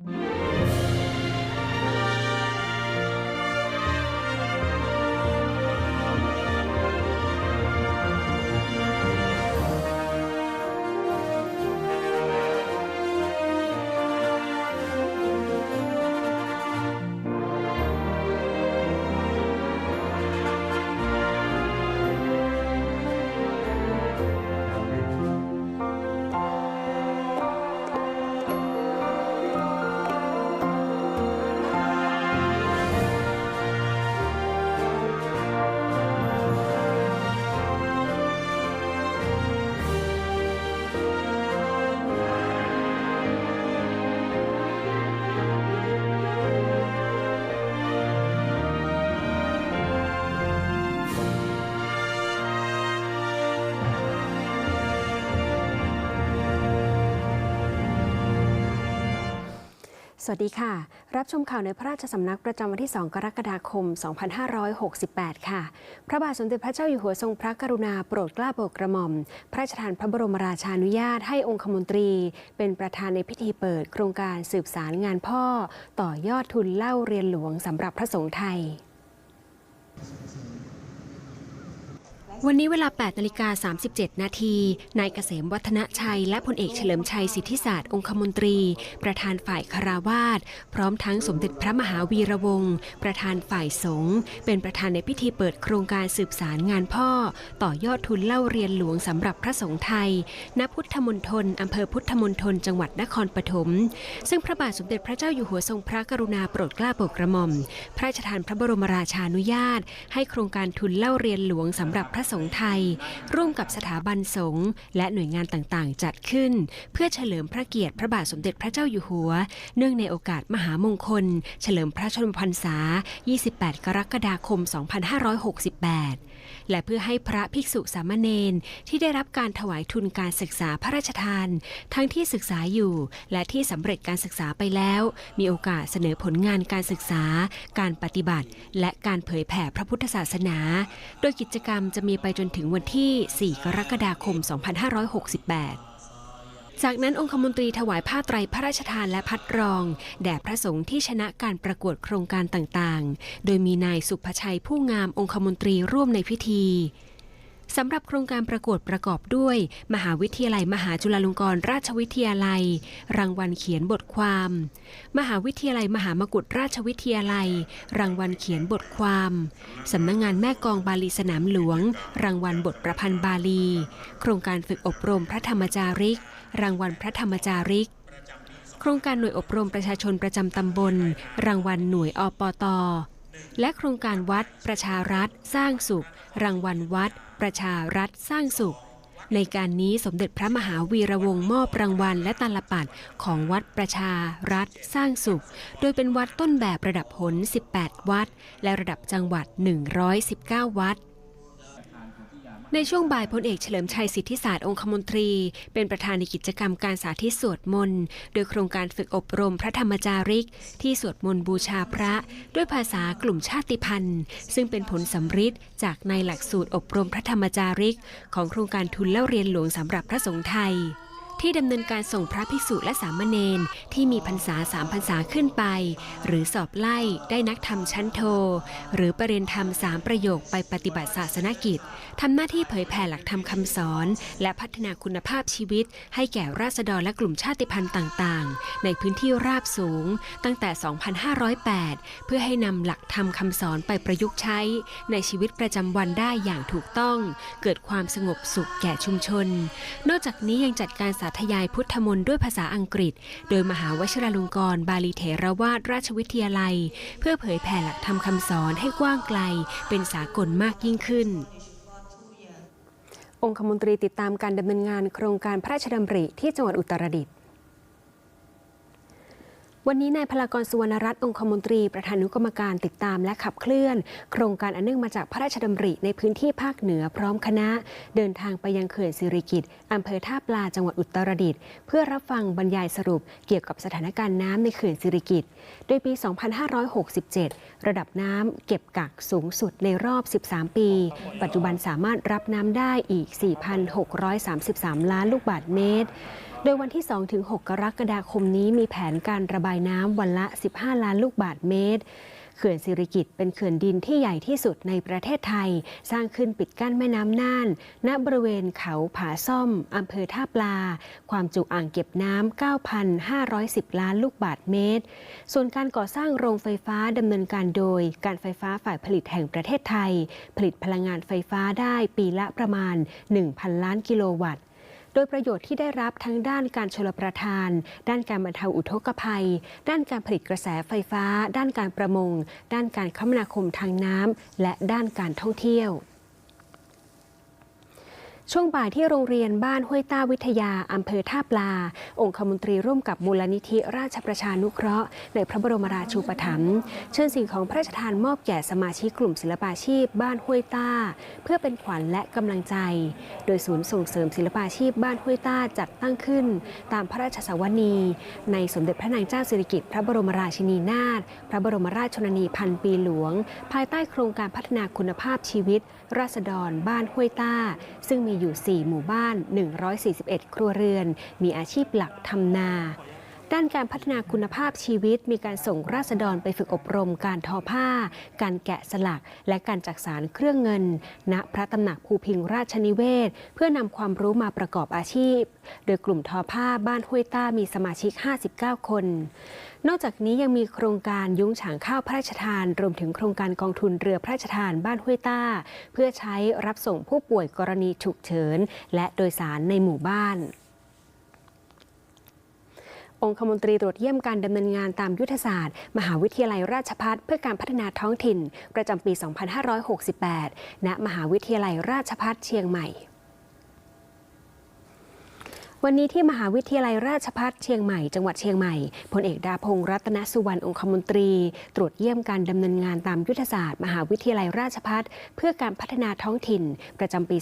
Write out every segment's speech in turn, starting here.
ส วัสดีค่ะ รับชมข่าวในพระราชสำนักประจำวันที่ 2 กรกฎาคม 2568 ค่ะ พระบาทสมเด็จพระเจ้าอยู่หัวทรงพระกรุณาโปรดเกล้าโปรดกระหม่อม พระราชทานพระบรมราชานุญาตให้องคมนตรี เป็นประธานในพิธีเปิดโครงการสืบสารงานพ่อ ต่อยอดทุนเล่าเรียนหลวงสำหรับพระสงฆ์ไทย วันนี้เวลา 8นาฬิกา37 นาที นายเกษมวัฒนชัย และพลเอกเฉลิมชัยสิทธิศาสตร์องคมนตรี ประธานฝ่ายคาราวาสพร้อมทั้งสมเด็จพระมหาวีระวงศ์ประธานฝ่ายสงฆ์เป็นประธานในพิธีเปิดโครงการสืบสารงานพ่อ ต่อยอดทุนเล่าเรียนหลวงสำหรับพระสงฆ์ไทย ณ พุทธมณฑลอำเภอพุทธมณฑลจังหวัดนครปฐม ซึ่งพระบาทสมเด็จพระเจ้าอยู่หัวทรงพระกรุณาโปรดเกล้าโปรดกระหม่อม พระราชทานพระบรมราชานุญาต ให้โครงการทุนเล่าเรียนหลวงสำหรับพระสงฆ์ไทย ร่วมกับสถาบันสงฆ์และหน่วยงานต่างๆ จัดขึ้น เพื่อเฉลิมพระเกียรติพระบาทสมเด็จพระเจ้าอยู่หัว เนื่องในโอกาสมหามงคล เฉลิมพระชนมพรรษา 28 กรกฎาคม 2568 และเพื่อให้พระภิกษุสามเณรที่ได้รับการถวายทุนการศึกษาพระราชทาน ทั้งที่ศึกษาอยู่และที่สำเร็จการศึกษาไปแล้ว มีโอกาสเสนอผลงานการศึกษา การปฏิบัติ และการเผยแผ่พระพุทธศาสนา โดยกิจกรรมจะมีไปจนถึงวันที่ 4 กรกฎาคม 2568 จากนั้นองคมนตรีถวายผ้าไตรพระราชทานและพัดรอง แด่พระสงฆ์ที่ชนะการประกวดโครงการต่างๆ โดยมีนายสุภชัยผู้งามองคมนตรีร่วมในพิธีสำหรับโครงการประกวดประกอบด้วย มหาวิทยาลัยมหาจุฬาลงกรณราชวิทยาลัย รางวัลเขียนบทความ มหาวิทยาลัยมหามกุฏราชวิทยาลัย รางวัลเขียนบทความสำนักงงานแม่กองบาลีสนามหลวง รางวัลบทประพันธ์บาลี โครงการฝึกอบรมพระธรรมจาริก รางวัลพระธรรมจาริก โครงการหน่วยอบรมประชาชนประจำตำบล รางวัลหน่วยอปต และโครงการวัดประชารัฐสร้างสุข รางวัลวัด ประชารัฐสร้างสุข ในการนี้สมเด็จพระมหาวีระวงศ์มอบรางวัลและตาลปัดของวัดประชารัฐสร้างสุข โดยเป็นวัดต้นแบบระดับผล 18 วัด และระดับจังหวัด 119 วัด ในช่วงบ่ายพลเอกเฉลิมชัยสิทธิศาสตร์องคมนตรี เป็นประธานในกิจกรรมการสาธิตสวดมนต์ โดยโครงการฝึกอบรมพระธรรมจาริก ที่สวดมนต์บูชาพระ ด้วยภาษากลุ่มชาติพันธุ์ ซึ่งเป็นผลสำฤทธิ์จากในหลักสูตรอบรมพระธรรมจาริก ของโครงการทุนเล่าเรียนหลวงสำหรับพระสงฆ์ไทย ที่ดำเนินการส่งพระภิกษุและสามเณรที่มีพรรษาสามพรรษาขึ้นไป หรือสอบไล่ได้นักธรรมชั้นโท หรือประเรียนธรรมสามประโยคไปปฏิบัติศาสนกิจทำหน้าที่เผยแผ่หลักธรรมคำสอน และพัฒนาคุณภาพชีวิต ให้แก่ราษฎรและกลุ่มชาติพันธุ์ต่างๆ ในพื้นที่ราบสูง ตั้งแต่ 2508 เพื่อให้นำหลักธรรมคำสอนไปประยุกต์ใช้ ในชีวิตประจำวันได้อย่างถูกต้อง เกิดความสงบสุขแก่ชุมชน นอกจากนี้ยังจัดการสาธยายพุทธมนต์ด้วยภาษาอังกฤษ โดยมหาวชิราลงกรณ์บาลีเถรวาทราชวิทยาลัย เพื่อเผยแผ่หลักธรรมคำสอนให้กว้างไกล เป็นสากลมากยิ่งขึ้น องคมนตรีติดตามการดำเนินงานโครงการพระราชดำริที่จังหวัดอุตรดิตถ์ วันนี้นายพลากรสุวรรณรัตน์องคมนตรีประธานุกรรมการติดตามและขับเคลื่อน โครงการอันเนื่องมาจากพระราชดำริในพื้นที่ภาคเหนือพร้อมคณะ เดินทางไปยังเขื่อนสิริกิติ์อำเภอท่าปลาจังหวัดอุตรดิตถ์เพื่อรับฟังบรรยายสรุปเกี่ยวกับสถานการณ์น้ำในเขื่อนสิริกิติ์โดยปี 2567 ระดับน้ำเก็บกักสูงสุดในรอบ 13 ปี ปัจจุบันสามารถรับน้ำได้อีก 4,633 ล้านลูกบาศก์เมตร โดยวันที่ 2-6 กรกฎาคมนี้มีแผนการระบายน้ำวันละ 15 ล้านลูกบาทเมตรเขื่อนสิริกิตเป็นเขื่อนดินที่ใหญ่ที่สุดในประเทศไทย สร้างขึ้นปิดกั้นแม่น้ำน่าน ณ บริเวณเขาผาซ่อมอำเภอท่าปลา ความจุอ่างเก็บน้ำ 9,510 ล้านลูกบาทเมตร ส่วนการก่อสร้างโรงไฟฟ้าดำเนินการโดย การไฟฟ้าฝ่ายผลิตแห่งประเทศไทย ผลิตพลังงานไฟฟ้าได้ปีละประมาณ 1,000 ล้านกิโลวัตต์ ยประโยชน์ที่ได้รับทั้งด้านการชลประทาน ด้านการบรรเทาอุทกภัย ด้านการผลิตกระแสไฟฟ้า ด้านการประมง ด้านการคมนาคมทางน้ำและด้านการท่องเที่ยว ช่วงบ่ายที่โรงเรียนบ้านห้วยต้าวิทยา อำเภอท่าปลา องคมนตรีร่วมกับมูลนิธิราชประชานุเคราะห์ ในพระบรมราชูปถัมภ์เชิญสิ่งของพระราชทานมอบแก่สมาชิกกลุ่มศิลปาชีพ บ้านห้วยต้า เพื่อเป็นขวัญและกำลังใจ โดยศูนย์ส่งเสริมศิลปาชีพบ้านห้วยต้าจัดตั้งขึ้น ตามพระราชสวนี ในสมเด็จพระนางเจ้าสิริกิติ์พระบรมราชินีนาถพระบรมราชชนนีพันปีหลวง ภายใต้โครงการพัฒนาคุณภาพชีวิต ราษฎร บ้านห้วยต้า ซึ่งมีอยู่ 4 หมู่บ้าน 141 ครัวเรือน มีอาชีพหลักทำนา ด้านการพัฒนาคุณภาพชีวิต มีการส่งราษฎรไปฝึกอบรมการทอผ้า การแกะสลัก และการจักสารเครื่องเงิน ณพระตำหนักภูพิงราชนิเวศ เพื่อนำความรู้มาประกอบอาชีพ โดยกลุ่มทอผ้าบ้านห้วยต้ามีสมาชิก 59 คน นอกจากนี้ยังมีโครงการยุ้งฉางข้าวพระราชทาน รวมถึงโครงการกองทุนเรือพระราชทานบ้านห้วยต้า เพื่อใช้รับส่งผู้ป่วยกรณีฉุกเฉินและโดยสารในหมู่บ้าน องคมนตรีตรวจเยี่ยมการดำเนินงานตามยุทธศาสตร์ มหาวิทยาลัยราชพัฒเพื่อการพัฒนาท้องถิ่น ประจำปี 2568 ณ มหาวิทยาลัยราชพัฒเชียงใหม่ วันนี้ที่มหาวิทยาลัยราชพัฒเชียงใหม่ จังหวัดเชียงใหม่พลเอกดาพงศ์รัตนสุวรรณองคมนตรี ตรวจเยี่ยมการดำเนินงานตามยุทธศาสตร์ มหาวิทยาลัยราชพัฒเพื่อการพัฒนาท้องถิ่น ประจำปี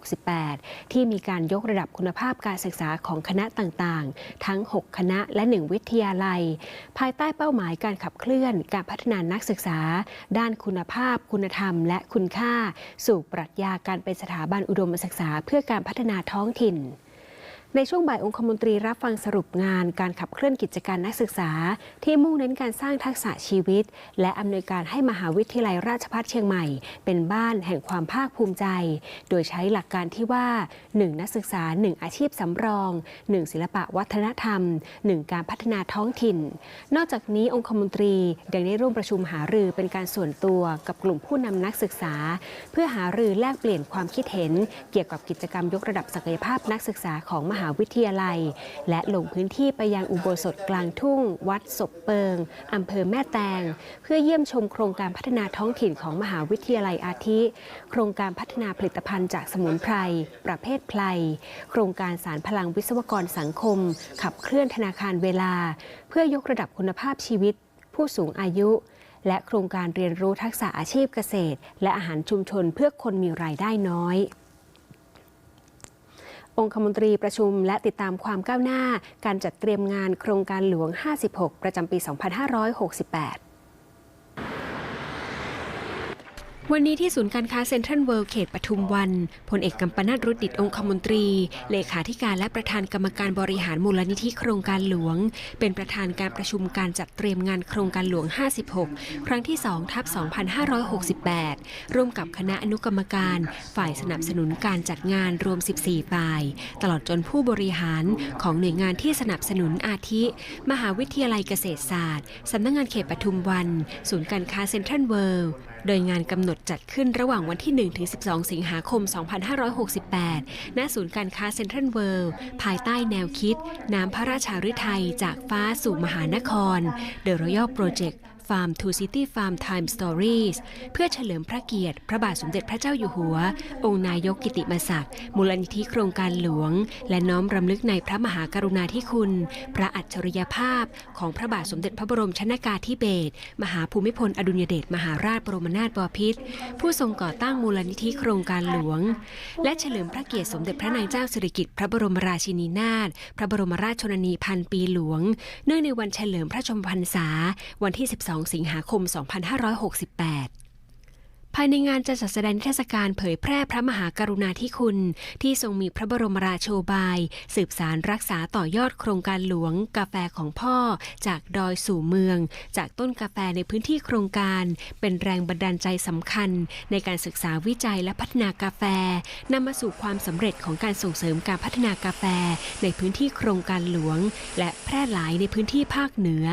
2568 ที่มีการยกระดับคุณภาพการศึกษาของคณะต่างๆ ทั้ง 6 คณะและ 1 วิทยาลัย ภายใต้เป้าหมายการขับเคลื่อน การพัฒนานักศึกษา ด้านคุณภาพ คุณธรรม และคุณค่า สู่ปรัชญาการเป็นสถาบันอุดมศึกษา เพื่อการพัฒนาท้องถิ่น ในช่วงบ่ายองคมนตรีรับฟังสรุปงานการขับเคลื่อนกิจการนักศึกษา ที่มุ่งเน้นการสร้างทักษะชีวิต และอำนวยการให้มหาวิทยาลัยราชภัฏเชียงใหม่ เป็นบ้านแห่งความภาคภูมิใจ โดยใช้หลักการที่ว่า 1 นักศึกษา 1 อาชีพสำรอง 1 ศิลปะวัฒนธรรม 1 การพัฒนาท้องถิ่น นอกจากนี้องคมนตรียังได้ร่วมประชุมหารือเป็นการส่วนตัวกับกลุ่มผู้นำนักศึกษา เพื่อหารือแลกเปลี่ยนความคิดเห็น เกี่ยวกับกิจกรรมยกระดับศักยภาพนักศึกษาของมหาาวิทยาลัย และลงพื้นที่ไปยังอุโบสถกลางทุ่ง วัดศพเปิงอำเภอแม่แตง เพื่อเยี่ยมชมโครงการพัฒนาท้องถิ่นของมหาวิทยาลัยอาทิ โครงการพัฒนาผลิตภัณฑ์จากสมุนไพร ประเภทไพลโครงการสารพลังวิศวกรสังคม ขับเคลื่อนธนาคารเวลา เพื่อยกระดับคุณภาพชีวิต ผู้สูงอายุ และโครงการเรียนรู้ทักษะอาชีพเกษตร และอาหารชุมชนเพื่อคนมีรายได้น้อย องคมนตรีประชุมและติดตามความก้าวหน้า การจัดเตรียมงานโครงการหลวง 56 ประจำปี 2568 วันนี้ที่ศูนย์การค้าเซ็นทรัลเวิลด์เขตปทุมวันพลเอกกัมปนาตรุดดิตองคมนตรี เลขาธิการและประธานกรรมการบริหารมูลนิธิโครงการหลวง เป็นประธานการประชุมการจัดเตรียมงานโครงการหลวง 56 ครั้งที่2ทับ2568 ร่วมกับคณะอนุกรรมการ ฝ่ายสนับสนุนการจัดงานรวม 14ฝ่าย ตลอดจนผู้บริหารของหน่วยงานที่สนับสนุนอาทิ มหาวิทยาลัยเกษตรศาสตร์สำนักงานเขตปทุมวัน ศูนย์การค้าเซ็นทรัลเวิลด์ โดยงานกำหนดจัดขึ้นระหว่างวันที่ 1-12 สิงหาคม 2568 ณ ศูนย์การค้าเซ็นทรัลเวิลด์ภายใต้แนวคิด น้ำพระราชาฤทัยจากฟ้าสู่มหานคร The Royal Project Farm to City Farm Time Stories เพื่อเฉลิมพระเกียรติ พระบาทสมเด็จพระเจ้าอยู่หัว องค์นายกกิติมศักดิ์มูลนิธิโครงการหลวง และน้อมรำลึกในพระมหากรุณาธิคุณ พระอัจฉริยภาพ ของพระบาทสมเด็จพระบรมชนากาธิเบศรมหาภูมิพลอดุลยเดชมหาราชบรมนาถบพิตรผู้ทรงก่อตั้งมูลนิธิโครงการหลวง และเฉลิมพระเกียรติสมเด็จพระนางเจ้าสิริกิติ์พระบรมราชินีนาถพระบรมราชชนนีพันปีหลวง เนื่องในวันเฉลิมพระชนมพรรษาวันที่ 12 2 สิงหาคม 2568 ภายในงานจะจัดแสดงนิทรรศการเผยแพร่พระมหากรุณาธิคุณ ที่ทรงมีพระบรมราโชบาย สืบสารรักษาต่อยอดโครงการหลวง กาแฟของพ่อ จากดอยสู่เมือง จากต้นกาแฟในพื้นที่โครงการ เป็นแรงบันดาลใจสำคัญ ในการศึกษาวิจัยและพัฒนากาแฟนำมาสู่ความสำเร็จของการส่งเสริมการพัฒนากาแฟ ในพื้นที่โครงการหลวง และแพร่หลายในพื้นที่ภาคเหนือ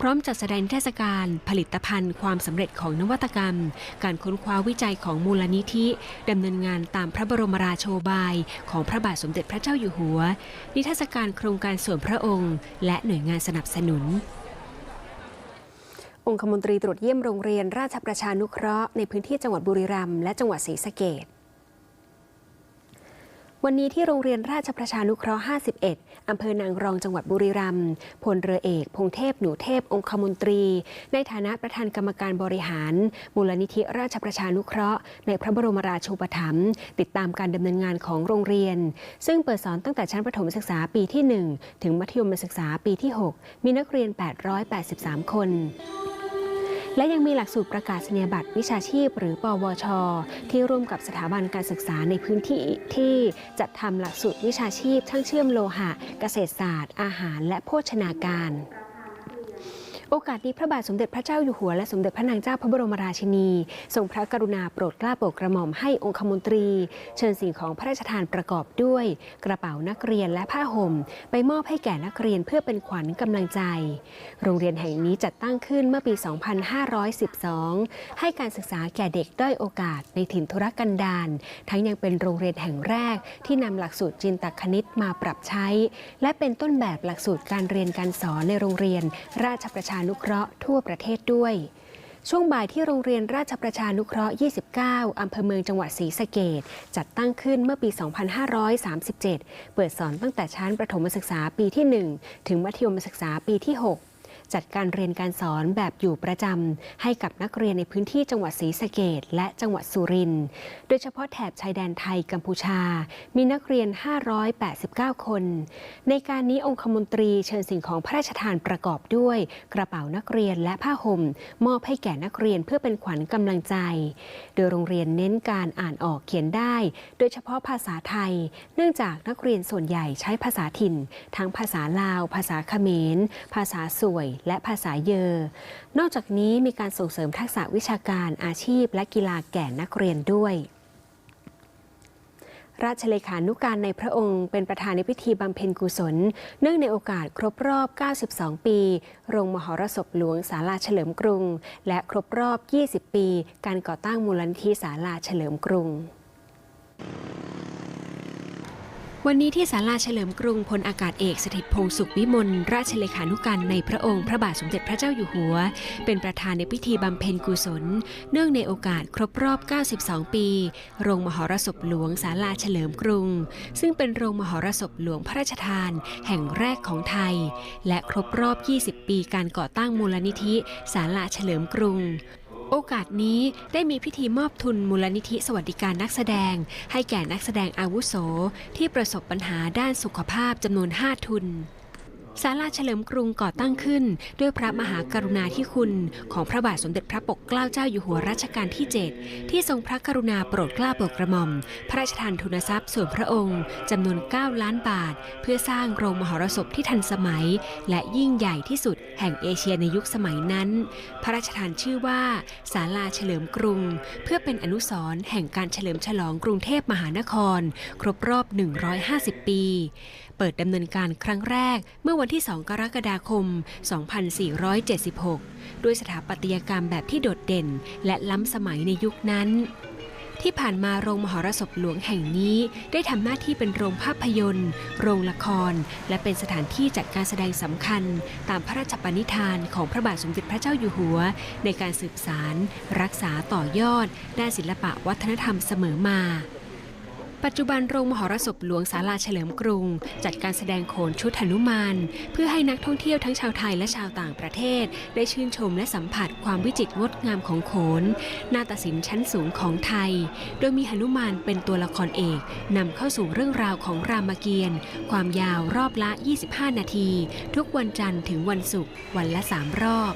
พร้อมจัดแสดงนิทรรศการผลิตภัณฑ์ ความสำเร็จของนวัตกรรม การค้นคว้าวิจัยของมูลนิธิดำเนินงานตามพระบรมราโชบายของพระบาทสมเด็จพระเจ้าอยู่หัว นิทรรศการโครงการส่วนพระองค์ และหน่วยงานสนับสนุนองคมนตรีตรวจเยี่ยมโรงเรียนราชประชานุเคราะห์ในพื้นที่จังหวัดบุรีรัมย์และจังหวัดศรีสะเกด วันนี้ที่โรงเรียนราชประชานุเคราะห์ 51 อำเภอนางรองจังหวัดบุรีรัมย์พลเรือเอก พงเทพหนูเทพองคมนตรี ในฐานะประธานกรรมการบริหาร มูลนิธิราชประชานุเคราะห์ ในพระบรมราชูปถัมภ์ติดตามการดำเนินงานของโรงเรียน ซึ่งเปิดสอนตั้งแต่ชั้นประถมศึกษาปีที่ 1 ถึงมัธยมศึกษาปีที่ 6 มีนักเรียน 883 คน และยังมีหลักสูตรประกาศนียบัตรวิชาชีพ หรือปวช ที่ร่วมกับสถาบันการศึกษาในพื้นที่ที่จัดทำหลักสูตรวิชาชีพช่างเชื่อมโลหะ เกษตรศาสตร์ อาหารและโภชนาการ โอกาสนี้พระบาทสมเด็จพระเจ้าอยู่หัวและสมเด็จพระนางเจ้าพระบรมราชินี ทรงพระกรุณาโปรดเกล้าโปรดกระหม่อมให้องคมนตรี เชิญสิ่งของพระราชทานประกอบด้วย กระเป๋านักเรียนและผ้าห่ม ไปมอบให้แก่นักเรียนเพื่อเป็นขวัญกำลังใจ โรงเรียนแห่งนี้จัดตั้งขึ้นเมื่อปี 2512 ให้การศึกษาแก่เด็กด้อยโอกาสในถิ่นธุรกันดารทั้งยังเป็นโรงเรียนแห่งแรกที่นำหลักสูตรจินตคณิตมาปรับใช้ และเป็นต้นแบบหลักสูตรการเรียนการสอนในโรงเรียนราชประชานุเคราะห์ทั่วประเทศด้วย ช่วงบ่ายที่โรงเรียนราชประชานุเคราะห์ 29 อำเภอเมืองจังหวัดศรีสะเกดจัดตั้งขึ้นเมื่อปี 2537 เปิดสอนตั้งแต่ชั้นประถมศึกษาปีที่ 1 ถึงมัธยมศึกษาปีที่ 6 จัดการเรียนการสอนแบบอยู่ประจำให้กับนักเรียนในพื้นที่จังหวัดศรีสะเกดและจังหวัดสุรินทร์โดยเฉพาะแถบชายแดนไทยกัมพูชา มีนักเรียน 589 คน ในการนี้องคมนตรีเชิญสิ่งของพระราชทานประกอบด้วย กระเป๋านักเรียนและผ้าห่มมอบให้แก่นักเรียนเพื่อเป็นขวัญกำลังใจ โดยโรงเรียนเน้นการอ่านออกเขียนได้ โดยเฉพาะภาษาไทย เนื่องจากนักเรียนส่วนใหญ่ใช้ภาษาถิ่น ทั้งภาษาลาว ภาษาเขมร ภาษาสวยและภาษาเยอ นอกจากนี้มีการส่งเสริมทักษะวิชาการอาชีพ และกีฬาแก่นักเรียนด้วย ราชเลขานุการในพระองค์ เป็นประธานในพิธีบำเพ็ญกุศล เนื่องในโอกาสครบรอบ 92 ปี โรงมหรสพหลวงศาลาเฉลิมกรุง และครบรอบ 20 ปี การก่อตั้งมูลนิธิศาลาเฉลิมกรุง วันนี้ที่ศาลาเฉลิมกรุงพลอากาศเอกสถิตพงศ์สุขวิมลราชเลขานุการในพระองค์พระบาทสมเด็จพระเจ้าอยู่หัว เป็นประธานในพิธีบำเพ็ญกุศล เนื่องในโอกาสครบรอบ 92 ปี โรงมหรสพหลวงศาลาเฉลิมกรุง ซึ่งเป็นโรงมหรสพหลวงพระราชทาน แห่งแรกของไทย และครบรอบ 20 ปีการก่อตั้งมูลนิธิศาลาเฉลิมกรุง โอกาสนี้ได้มีพิธีมอบทุนมูลนิธิสวัสดิการนักแสดง ให้แก่นักแสดงอาวุโส ที่ประสบปัญหาด้านสุขภาพจำนวน 5 ทุน ศาลาเฉลิมกรุงก่อตั้งขึ้น ด้วยพระมหากรุณาธิคุณ ของพระบาทสมเด็จพระปกเกล้าเจ้าอยู่หัวรัชกาลที่ 7 ที่ทรงพระกรุณาโปรดเกล้าโปรดกระหม่อม พระราชทานทุนทรัพย์ส่วนพระองค์จำนวน 9 ล้านบาท เพื่อสร้างโรงมหรสพที่ทันสมัย และยิ่งใหญ่ที่สุดแห่งเอเชียในยุคสมัยนั้น พระราชทานชื่อว่าศาลาเฉลิมกรุง เพื่อเป็นอนุสรณ์แห่งการเฉลิมฉลองกรุงเทพมหานคร ครบรอบ 150 ปี เปิดดำเนินการครั้งแรกเมื่อวันวันที่ 2 กรกฎาคม 2476 ด้วยสถาปัตยกรรมแบบที่โดดเด่น และล้ำสมัยในยุคนั้น ที่ผ่านมาโรงมหรสพหลวงแห่งนี้ได้ทำหน้าที่เป็นโรงภาพยนตร์ โรงละคร และเป็นสถานที่จัดการแสดงสำคัญ ตามพระราชปณิธานของพระบาทสมเด็จพระเจ้าอยู่หัว ในการสืบสาร รักษาต่อยอด ด้านศิลปะวัฒนธรรมเสมอมา ปัจจุบันโรงมหรสพหลวงศาลาเฉลิมกรุง จัดการแสดงโขนชุดหนุมาน เพื่อให้นักท่องเที่ยวทั้งชาวไทยและชาวต่างประเทศ ได้ชื่นชมและสัมผัสความวิจิตรงดงามของโขน นาฏศิลป์ชั้นสูงของไทย โดยมีหนุมานเป็นตัวละครเอกนำเข้าสู่เรื่องราวของรามเกียรติ์ความยาวรอบละ 25 นาที ทุกวันจันทร์ถึงวันศุกร์วันละ 3 รอบ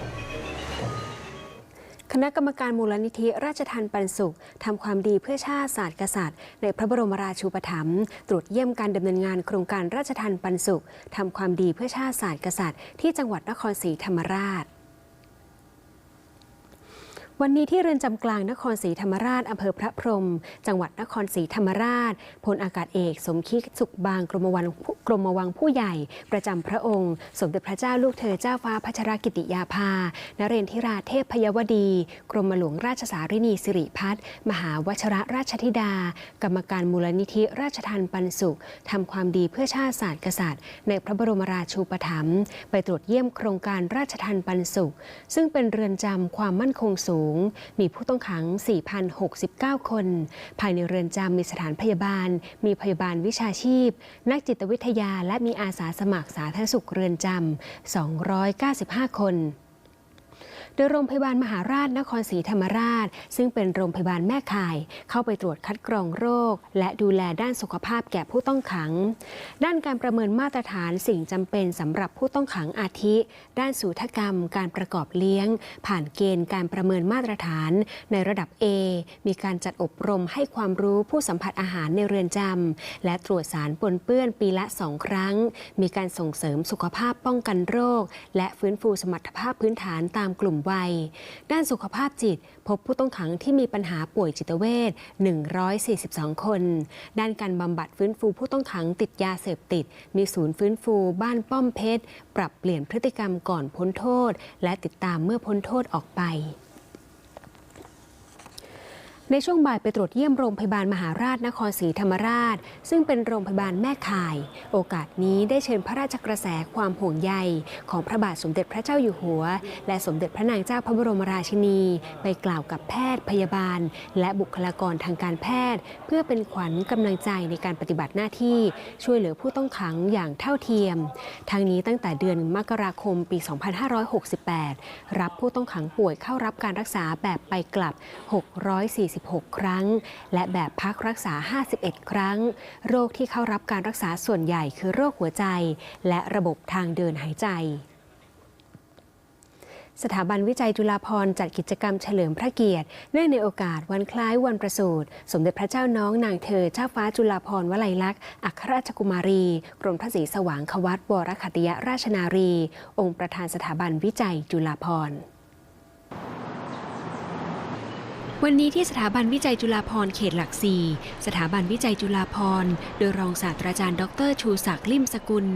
คณะกรรมการมูลนิธิราชทันปันสุขทำความดีเพื่อชาติศาสตร์กษัตริย์ ในพระบรมราชูปถัมภ์ตรวจเยี่ยมการดำเนินงานโครงการราชทันปันสุขทำความดีเพื่อชาติศาสตร์กษัตริย์ ที่จังหวัดนครศรีธรรมราช วันนี้ที่เรือนจำกลางนครศรีธรรมราชอำเภอพระพรหมจังหวัดนครศรีธรรมราชพลอากาศเอก สมคิดสุขบางกรมวังกรมวังผู้ใหญ่ ประจำพระองค์ สมเด็จพระเจ้าลูกเธอเจ้าฟ้าพัชรกิติยาภานเรนทิราเทพพยวดี กรมหลวงราชสารินีสิริพัฒน์มหาวชรราชธิดา กรรมการมูลนิธิราชทันปันสุขทำความดีเพื่อชาติศาสตร์กษัตริย์ ในพระบรมราชูปถัมภ์ไปตรวจเยี่ยมโครงการราชทันปันสุข ซึ่งเป็นเรือนจำความมั่นคงสูงมีผู้ต้องขัง 4,069 คน ภายในเรือนจำมีสถานพยาบาล มีพยาบาลวิชาชีพ นักจิตวิทยาและมีอาสาสมัครสาธารณสุขเรือนจำ 295 คน โดยโรงพยาบาลมหาราชนครศรีธรรมราช ซึ่งเป็นโรงพยาบาลแม่ข่าย เข้าไปตรวจคัดกรองโรค และดูแลด้านสุขภาพแก่ผู้ต้องขัง ด้านการประเมินมาตรฐานสิ่งจำเป็นสำหรับผู้ต้องขังอาทิ ด้านสูทกรรม การประกอบเลี้ยง ผ่านเกณฑ์การประเมินมาตรฐาน ในระดับ A มีการจัดอบรมให้ความรู้ผู้สัมผัสอาหารในเรือนจำและตรวจสารปนเปื้อนปีละสองครั้ง มีการส่งเสริมสุขภาพป้องกันโรค และฟื้นฟูสมรรถภาพพื้นฐานตามกลุ่มวัย ด้านสุขภาพจิต พบผู้ต้องขังที่มีปัญหาป่วยจิตเวช142 คน ด้านการบำบัดฟื้นฟูผู้ต้องขังติดยาเสพติด มีศูนย์ฟื้นฟูบ้านป้อมเพชร ปรับเปลี่ยนพฤติกรรมก่อนพ้นโทษ และติดตามเมื่อพ้นโทษออกไป ในช่วงบ่ายไปตรวจเยี่ยมโรงพยาบาลมหาราชนครศรีธรรมราช ซึ่งเป็นโรงพยาบาลแม่ข่าย โอกาสนี้ได้เชิญพระราชกระแสความห่วงใย ของพระบาทสมเด็จพระเจ้าอยู่หัว และสมเด็จพระนางเจ้าพระบรมราชินี ไปกล่าวกับแพทย์พยาบาล และบุคลากรทางการแพทย์ เพื่อเป็นขวัญกำลังใจในการปฏิบัติหน้าที่ช่วยเหลือผู้ต้องขังอย่างเท่าเทียมทั้งนี้ตั้งแต่เดือนมกราคมปี 2568 รับผู้ต้องขังป่วยเข้ารับการรักษาแบบไปกลับ 640 646ครั้ง และแบบพักรักษา 51 ครั้ง โรคที่เข้ารับการรักษาส่วนใหญ่คือโรคหัวใจ และระบบทางเดินหายใจสถาบันวิจัยจุฬาภรณ์จัดกิจกรรมเฉลิมพระเกียรติ เนื่องในโอกาสวันคล้ายวันประสูติ สมเด็จพระเจ้าน้องนางเธอเจ้าฟ้าจุฬาภรณ์วลัยลักษณ์อัครราชกุมารี กรมพระศรีสว่างควัตวรขัตติยราชนารี องค์ประธานสถาบันวิจัยจุฬาภรณ์ วันนี้ที่สถาบันวิจัยจุฬาภร์เขตหลักสี่สถาบันวิจัยจุฬาภร์โดยรองศาสตราจารย์ ดรชูศักดิ์ลิมสกุล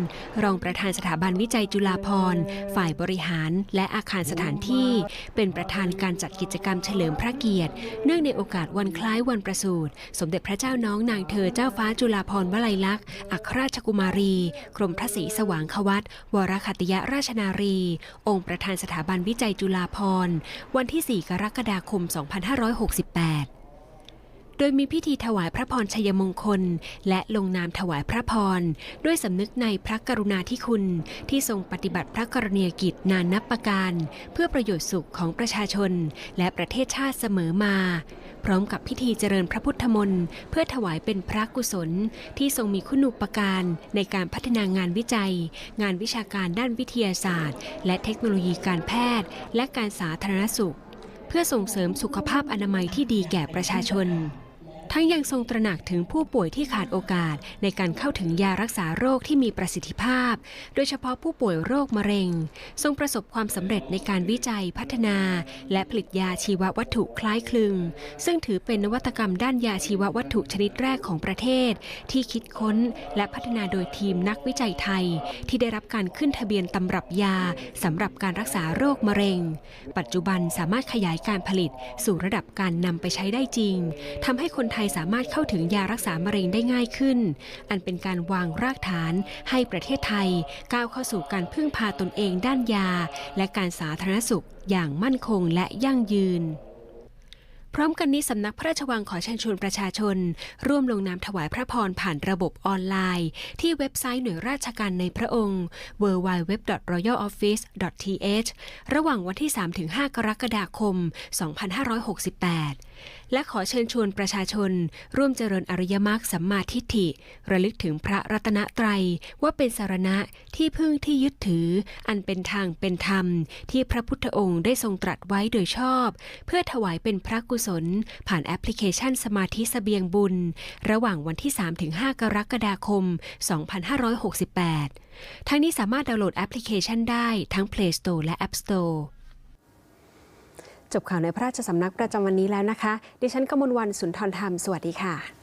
รองประธานสถาบันวิจัยจุฬาภร์ฝ่ายบริหาร และอาคารสถานที่ เป็นประธานการจัดกิจกรรมเฉลิมพระเกียรติ เนื่องในโอกาสวันคล้ายวันประสูติ สมเด็จพระเจ้าน้องนางเธอเจ้าฟ้าจุฬาภร์วลัยลักษณ์อัครราชกุมารี กรมพระศรีสว่างควัตวรขัติยราชนารี องค์ประธานสถาบันวิจัยจุฬาภร์วันที่ 4 กรกฎาคม 255 2568 โดยมีพิธีถวายพระพรชัยมงคล และลงนามถวายพระพร ด้วยสำนึกในพระกรุณาธิคุณ ที่ทรงปฏิบัติพระกรณียกิจนานนับประการ เพื่อประโยชน์สุขของประชาชน และประเทศชาติเสมอมา พร้อมกับพิธีเจริญพระพุทธมนต์เพื่อถวายเป็นพระกุศล ที่ทรงมีคุณูปการในการพัฒนางานวิจัย งานวิชาการด้านวิทยาศาสตร์ และเทคโนโลยีการแพทย์ และการสาธารณสุข พื่อส่งเสริมสุขภาพอนามัยที่ดีแก่ประชาชน ทั้งยังทรงตระหนักถึงผู้ป่วยที่ขาดโอกาสในการเข้าถึงยารักษาโรคที่มีประสิทธิภาพ โดยเฉพาะผู้ป่วยโรคมะเร็ง ทรงประสบความสำเร็จในการวิจัยพัฒนา และผลิตยาชีววัตถุคล้ายคลึง ซึ่งถือเป็นนวัตกรรมด้านยาชีววัตถุชนิดแรกของประเทศ ที่คิดค้นและพัฒนาโดยทีมนักวิจัยไทย ที่ได้รับการขึ้นทะเบียนตำรับยาสำหรับการรักษาโรคมะเร็ง ปัจจุบันสามารถขยายการผลิตสู่ระดับการนำไปใช้ได้จริงทำให้คนไทยสามารถเข้าถึงยารักษามะเร็งได้ง่ายขึ้น อันเป็นการวางรากฐานให้ประเทศไทยก้าวเข้าสู่การพึ่งพาตนเองด้านยา และการสาธารณสุขอย่างมั่นคงและยั่งยืน พร้อมกันนี้สำนักพระราชวังขอเชิญชวนประชาชน ร่วมลงนามถวายพระพรผ่านระบบออนไลน์ ที่เว็บไซต์หน่วยราชการในพระองค์ www.royaloffice.th ระหว่างวันที่ 3-5 กรกฎาคม 2568 และขอเชิญชวนประชาชน ร่วมเจริญอริยมรรคสัมมาทิฏฐิ ระลึกถึงพระรัตนตรัยว่าเป็นสารณะที่พึ่งที่ยึดถือ อันเป็นทางเป็นธรรม ที่พระพุทธองค์ได้ทรงตรัสไว้โดยชอบ เพื่อถวายเป็นพระกุศล ผ่านแอปพลิเคชันสมาธิเสบียงบุญ ระหว่างวันที่ 3-5 กรกฎาคม 2568 ทั้งนี้สามารถดาวน์โหลดแอปพลิเคชันได้ทั้ง Play Store และ App Store จบข่าวในพระราชสำนักประจำวันนี้แล้วนะคะ ดิฉันกมลวันสุนทรธรรม สวัสดีค่ะ